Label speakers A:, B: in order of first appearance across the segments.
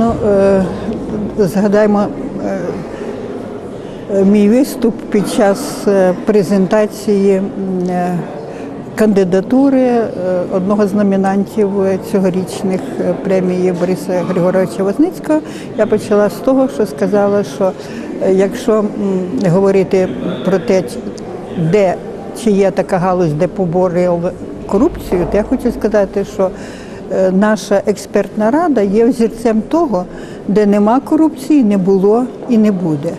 A: Ну, е, згадаємо е, мій виступ під час е, презентації кандидатури одного з номінантів цьогорічних премії Бориса Григоровича Возницького. Я почала з того, що сказала, що якщо говорити про те, де чи є така галузь, де поборили корупцію, то я хочу сказати, що наша експертна рада є взірцем того, де нема корупції, не було і не буде.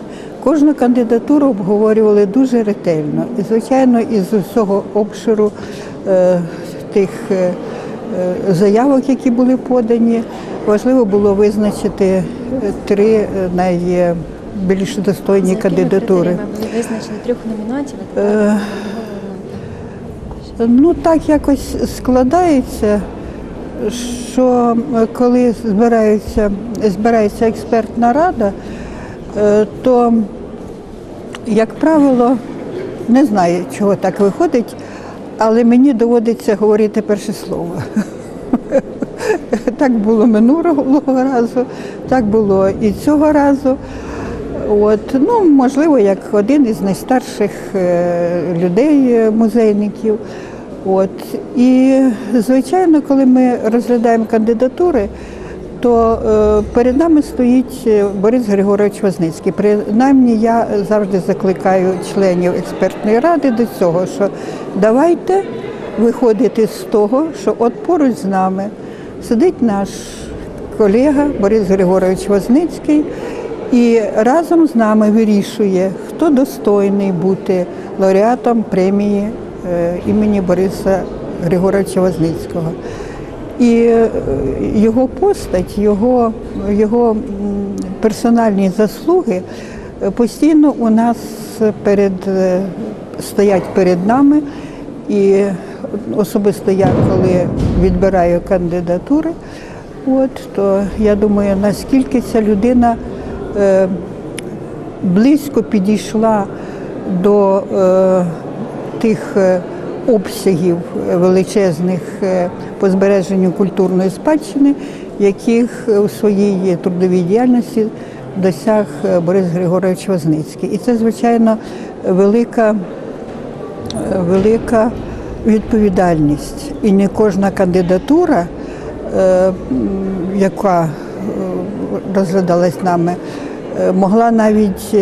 A: Кожну кандидатуру обговорювали дуже ретельно. І, звичайно, із усього обширу е, тих е, е, заявок, які були подані, важливо було визначити е, три е, найбільш достойні
B: За якими
A: кандидатури.
B: були визначені трьох номінантів?
A: Е, Ну так якось складається, що е, коли збирається, збирається експертна рада, е, то, як правило, не знаю, чого так виходить, але мені доводиться говорити перше слово. Так було минулого разу, так було і цього разу. От, ну, можливо, як один із найстарших е, людей, музейників. От. І, звичайно, коли ми розглядаємо кандидатури, то е, перед нами стоїть е, Борис Григорович Возницький. Принаймні я завжди закликаю членів експертної ради до цього, що давайте виходити з того, що от поруч з нами сидить наш колега Борис Григорович Возницький і разом з нами вирішує, хто достойний бути лауреатом премії імені Бориса Григоровича Возницького. І е, його постать, його, його персональні заслуги е, постійно у нас перед, е, стоять перед нами. І особисто я, коли відбираю кандидатури, от, то я думаю, наскільки ця людина е, близько підійшла до е, тих е, обсягів величезних е, по збереженню культурної спадщини, яких у своїй трудовій діяльності досяг е, Борис Григорович Возницький. І це, звичайно, велика велика відповідальність. І не кожна кандидатура, яка розглядалась нами, могла навіть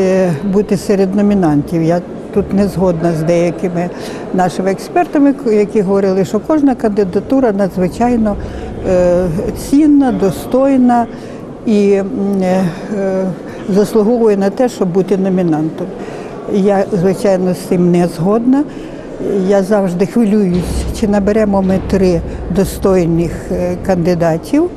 A: бути серед номінантів. Я тут не згодна з деякими нашими експертами, які говорили, що кожна кандидатура надзвичайно е, цінна, достойна і е, е, заслуговує на те, щоб бути номінантом. Я, звичайно, з цим не згодна. Я завжди хвилююсь, чи наберемо ми три достойних кандидатів.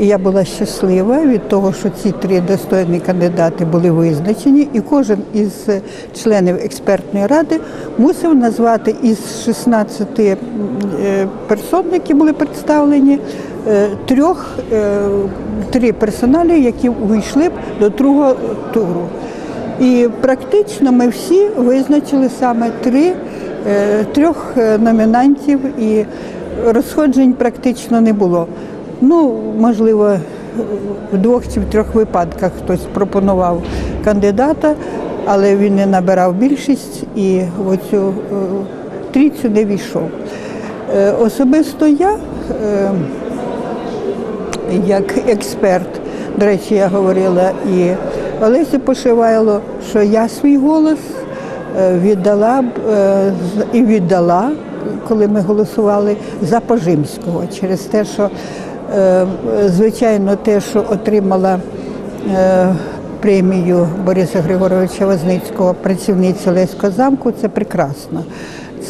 A: І я була щаслива від того, що ці три достойні кандидати були визначені, і кожен із е, членів експертної ради мусив назвати із 16 е, персон, які були представлені, е, трьох три персоналі, які увійшли б до другого туру. І практично ми всі визначили саме три, трьох номінантів, і розходжень практично не було. Ну, можливо, в двох чи в трьох випадках хтось пропонував кандидата, але він не набирав більшість і в оцю е, трійцю не війшов. Е, Особисто я. е, як експерт. До речі, я говорила і Олесі Пошивайло, що я свій голос віддала б і віддала, коли ми голосували за Пожимського, через те, що звичайно те, що отримала е, премію Бориса Григоровича Возницького працівниця Леського замку, це прекрасно.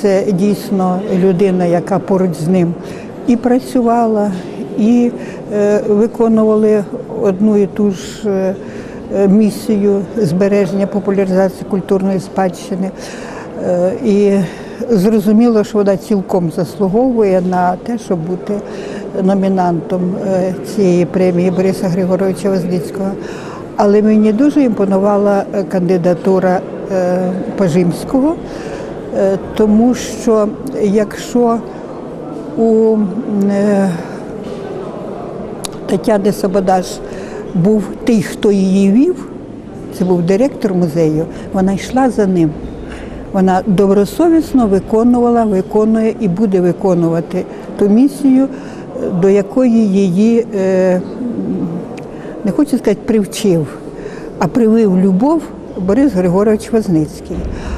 A: Це дійсно людина, яка поруч з ним і працювала, і е, виконували одну і ту ж е, е, місію збереження популяризації культурної спадщини. Е, і зрозуміло, що вона цілком заслуговує на те, щоб бути номінантом е, цієї премії Бориса Григоровича Возницького. Але мені дуже імпонувала е, кандидатура е, Пожимського, е, тому що якщо у Тетяни Сабодаш був той, хто її вів, це був директор музею, вона йшла за ним. Вона добросовісно виконувала, виконує і буде виконувати ту місію, е, до якої її, е, не хочу сказати, привчив, а привив любов Борис Григорович Возницький.